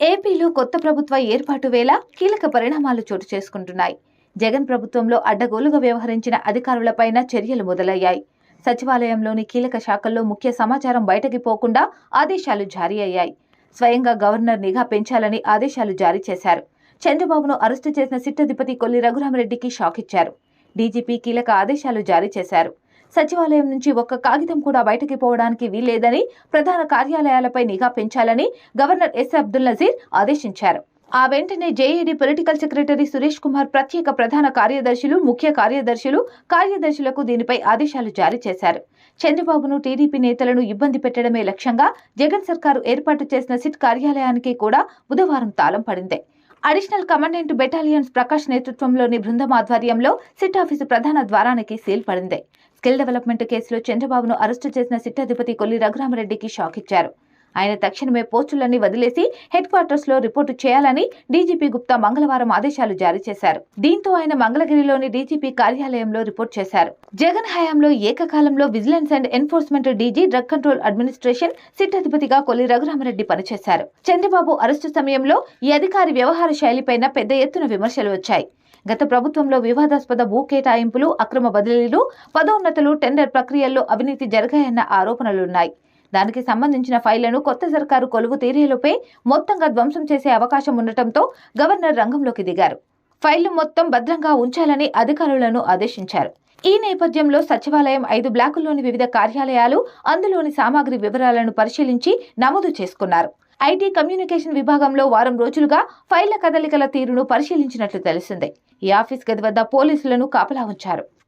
ఏపీలో కొత్త ప్రభుత్వ ఏర్పాటు వేళ కీలక పరిణామాలు చోటు చేసుకుంటున్నాయి. జగన్ ప్రభుత్వంలో అడ్డగోలుగా వ్యవహరించిన అధికారులపైన చర్యలు మొదలయ్యాయి. సచివాలయంలోని కీలక శాఖల్లో ముఖ్య సమాచారం బయటకి పోకుండా ఆదేశాలు జారీ అయ్యాయి. స్వయంగా గవర్నర్ నిఘా పెంచాలని ఆదేశాలు జారీ చేశారు. చంద్రబాబును అరెస్టు చేసిన సిట్టధిపతి కొల్లి రఘురామరెడ్డికి షాక్ ఇచ్చారు డీజీపీ కీలక ఆదేశాలు జారీ చేశారు. సచివాలయం నుంచి ఒక్క కాగితం కూడా బయటకి పోవడానికి వీల్లేదని ప్రధాన కార్యాలయాలపై నిఘా పెంచాలని గవర్నర్ ఎస్ అబ్దుల్ నజీర్ ఆదేశించారు. ఆ వెంటనే JAD political secretary Suresh Kumar ప్రత్యేక ప్రధాన కార్యదర్శులు ముఖ్య కార్యదర్శులు కార్యదర్శులకు దీనిపై ఆదేశాలు జారీ చేశారు. చంద్రబాబును టీడీపీ నేతలను ఇబ్బంది పెట్టడమే లక్ష్యంగా జగన్ సర్కారు ఏర్పాటు చేసిన సిట్ కార్యాలయానికి కూడా బుధవారం తాళం పడింది. అడిషనల్ కమాండెంట్ బెటాలియన్స్ ప్రకాష్ నేతృత్వంలోని బృందం ఆధ్వర్యంలో సిట్ ఆఫీసు ప్రధాన ద్వారానికి సీల్ పడింది. స్కిల్ డెవలప్మెంట్ కేసులో చంద్రబాబును అరెస్టు చేసిన సిట్ అధిపతి కొల్లి రఘురామరెడ్డికి షాక్ ఇచ్చారు. ఆయన తక్షణమే పోస్టులన్నీ వదిలేసి హెడ్ క్వార్టర్స్లో రిపోర్టు చేయాలని డీజీపీ గుప్తా మంగళవారం ఆదేశాలు జారీ చేశారు. దీంతో ఆయన మంగళగిరిలోని డీజీపీ కార్యాలయంలో రిపోర్ట్ చేశారు. జగన్ హయాంలో ఏకకాలంలో vigilance and enforcement DG drug control administration SIT అధిపతిగా కొల్లి రఘురామరెడ్డి పనిచేశారు. చంద్రబాబు అరెస్టు సమయంలో ఈ అధికారి వ్యవహార శైలిపైన పెద్ద ఎత్తున విమర్శలు వచ్చాయి. గత ప్రభుత్వంలో వివాదాస్పద భూ కేటాయింపులు అక్రమ బదిలీలు పదోన్నతులు టెండర్ ప్రక్రియల్లో అవినీతి జరిగాయన్న ఆరోపణలున్నాయి. దానికి సంబంధించిన ఫైళ్ళను కొత్త సర్కారు కొలువు తీరేలపై మొత్తంగా ధ్వంసం చేసే అవకాశం ఉండటంతో గవర్నర్ రంగంలోకి దిగారు. ఫైళ్ళు మొత్తం భద్రంగా ఉంచాలని అధికారులను ఆదేశించారు. ఈ నేపథ్యంలో సచివాలయం ఐదు బ్లాకుల్లోని వివిధ కార్యాలయాలు అందులోని సామాగ్రి వివరాలను పరిశీలించి నమోదు చేసుకున్నారు. ఐటీ కమ్యూనికేషన్ విభాగంలో వారం రోజులుగా ఫైళ్ళ కదలికల తీరును పరిశీలించినట్లు తెలిసిందే. ఈ ఆఫీస్ గది వద్ద పోలీసులను కాపలా ఉంచారు.